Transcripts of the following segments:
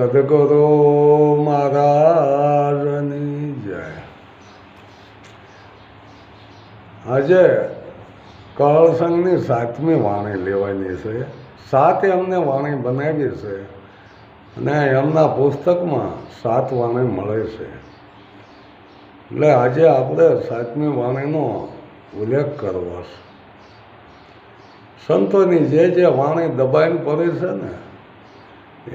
સદગુરુ મહારાજની જય આજે કળ સંઘની સાતમી વાણી લેવાની છે. સાત એમને વાણી બનાવી છે અને એમના પુસ્તકમાં સાત વાણી મળે છે. એટલે આજે આપણે સાતમી વાણીનો ઉલ્લેખ કરવો છે. સંતોની જે જે વાણી દબાઈને પડી છે ને,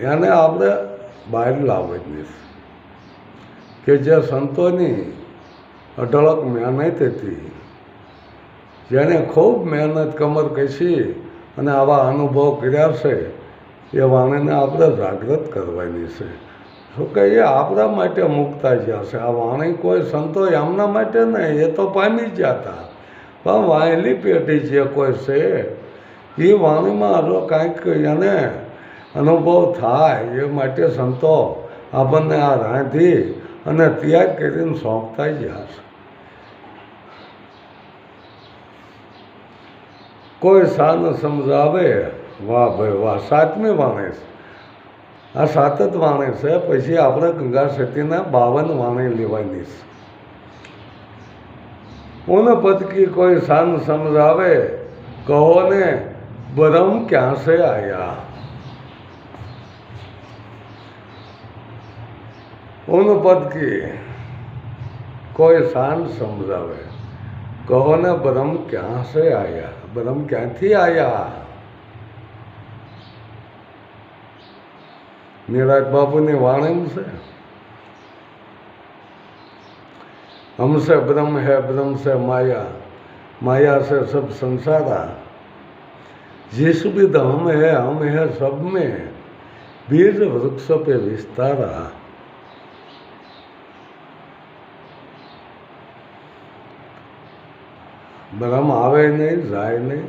એને આપણે લાવવાની છે કે જે સંતોની અઢળક મહેનત હતી જેણે ખૂબ મહેનત કમર કસી અને આવા અનુભવ કર્યા છે, એ વાણીને આપણે જાગૃત કરવાની છે. શું કે એ આપણા માટે મુકતા જ્યાં છે? આ વાણી કોઈ સંતો એમના માટે નહીં, એ તો પામી જ હતા પણ વાયેલી પેઢી જે કોઈ છે, એ વાણીમાં જો કાંઈક એને અનુભવ થાય એ માટે સંતો આપણને આ રાંધી અને ત્યાગ કરીને સોંપતા જ હશે કોઈ સાન સમજાવે, વાહ ભાઈ વાહ, સાતમી વાણે છે. આ સાત જ વાણે છે, પછી આપણે ગંગા સતીના બાવન વાણે લેવાની છે. ઓને પદકી કોઈ સાન સમજાવે, કહો ને બ્રહ્મ ક્યાં છે આયા? उन पद की કોઈ શાન સમજાવે કહો ને બ્રહ્મ ક્યાં से आया બ્રહ્મ ક્યાંથી આયા નિરાજ બાપુની વાણી છે हमसे ब्रह्म है ब्रह्म से माया माया से सब संसारा जिस विध हम है हम है सब में बीज वृक्ष पे विस्तारा બ્રહ્મ આવે નહીં, જાય નહીં.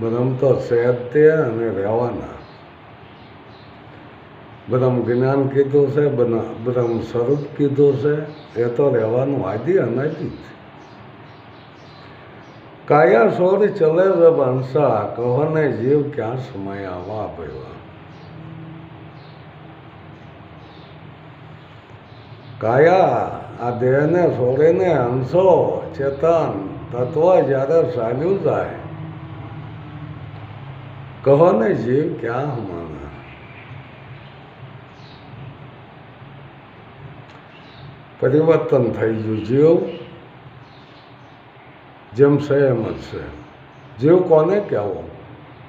બ્રહ્મ તો સહેજ તે અને રહેવાના. બ્રહ્મ જ્ઞાન કીધું છે બ્રહ્મ સ્વરૂપ કીધું છે, એ તો રહેવાનું આદિ અનાદિ છે કાયા સોરી ચલે રબ હંસા કહો ને જીવ ક્યાં સમય આવા ભેવા કાયા, આ દેહને છોડીને હંસો ચેતન, તત્વ જ્યારે ચાલ્યું જાય, કહો ને જીવ ક્યાં હમાના પરિવર્તન થઈ ગયું જીવ, જેમ છે એમ જ છે. જીવ કોને કહેવો?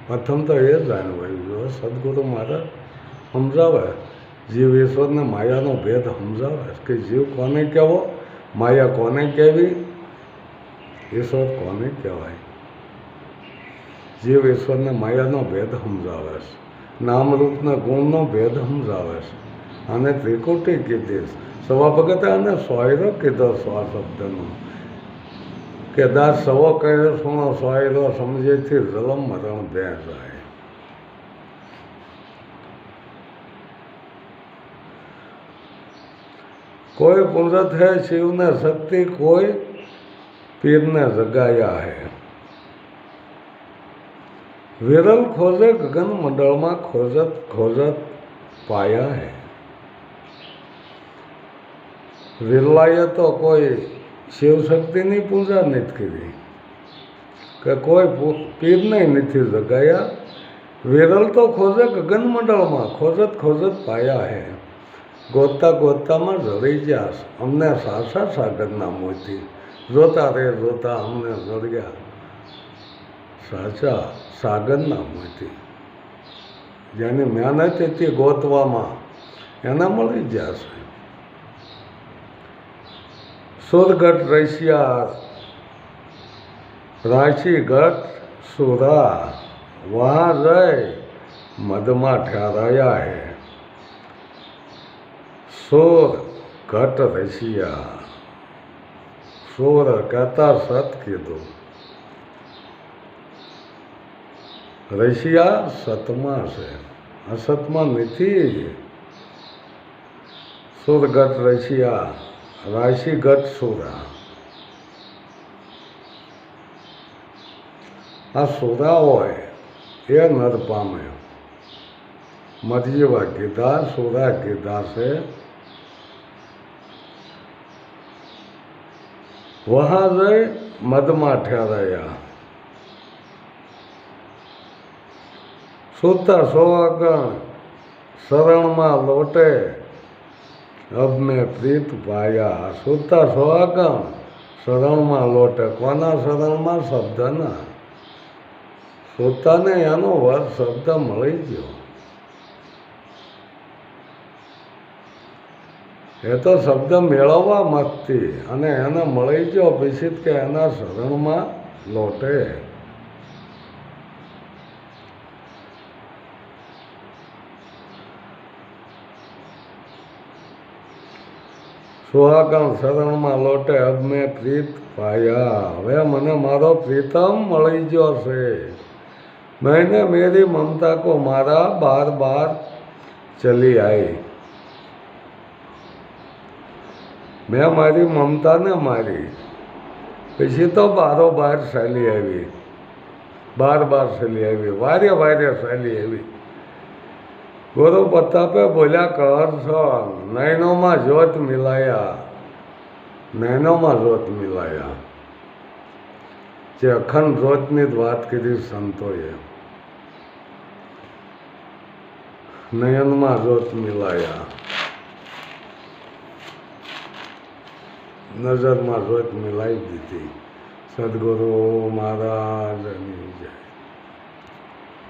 પ્રથમ તો એ જાણવાયું જો સદગુરુ મારા સમજાવે જીવ ઈશ્વરને માયાનો ભેદ સમજાવે કે જીવ કોને કહેવો? માયા કોને કહેવી? ઈશ્વર કોને કહેવાય? જીવ ઈશ્વરને માયાનો ભેદ સમજાવે છે. નામરૂપના ગુણનો ભેદ સમજાવે છે. અને ત્રિકુટી કીધી સવા ભગતે અને સોયરો કીધો સ્વા શબ્દનો. કે દાસ સવો કહે સુણો સોયરો સમજેથી જલમ મરણ બે જાય કોઈ પુનરત હે શિવને શક્તિ, કોઈ પીરને જગાયા હે. વિરલ ખોજે, ગગન મંડળમાં ખોજત ખોજત પાયા હે. વિરલાએ તો કોઈ શિવશક્તિની પૂજા નથી કરી, કે કોઈ પીરને નથી જગાયા. વિરલ તો ખોજે, ગગન મંડળમાં ખોજત ખોજત પાયા હે. ગોતતા ગોતતામાં જડી ગયા. અમને સાસા સાગરના મોતી. જોતા રે જોતા અમને જડ્યા સાચા સાગરના મોતી. જેની મહેનત હતી ગોતવામાં, એના મળી ગયા છે સુરગઢ રશિયા રાશીગઢ સુરા, વહાં રય મધમાં ઠેરાયા હે. સોર ઘટ રશિયા સોર કહેતા સત કીધું. રશિયા સતમાં છે. અસતમાં નથી સુરગઢ રશિયા રાશિગઢ સુરા. આ સુરા હોય એ નર પામે. મધ્યવા કીધા સુરા કીધા છે. વહા જઈ મદમાં ઠેરાયા. સૂતા સોવાગણ શરણમાં લોટે. અબ મેં પ્રીત પાયા સૂતા સોવાગણ શરણમાં લોટે. કોના શરણમાં? શબ્દના. સૂતાને એનો વર શબ્દ મળી ગયો. એ તો શબ્દ મેળવવા માગતી અને એને મળી જો અભિષિત કે એના શરણમાં લોટે. સુહાગણ શરણમાં લોટે અબ મેં પ્રીત પાયા. હવે મને મારો પ્રીતમ મળી ગયો છે. મેને મેરી મમતા કો મારા બાર બાર ચલી આવી મેં મારી મમતાને મારી. પછી તો બારો બાર ચાલી આવી. બાર બાર ચાલી આવી. વારે વારે ચાલી આવી. ગુરુ પ્રતાપે બોલ્યા કર છો નયનોમાં જ્યોત મિલાયા. નયનોમાં જ્યોત મિલાયા. જે અખંડ જોતની જ વાત કરી સંતોએ. નયનમાં જ્યોત મિલાયા. નજરમાં જ્યોત મિલાવી દીધી. સદગુરુ મહારાજની જય.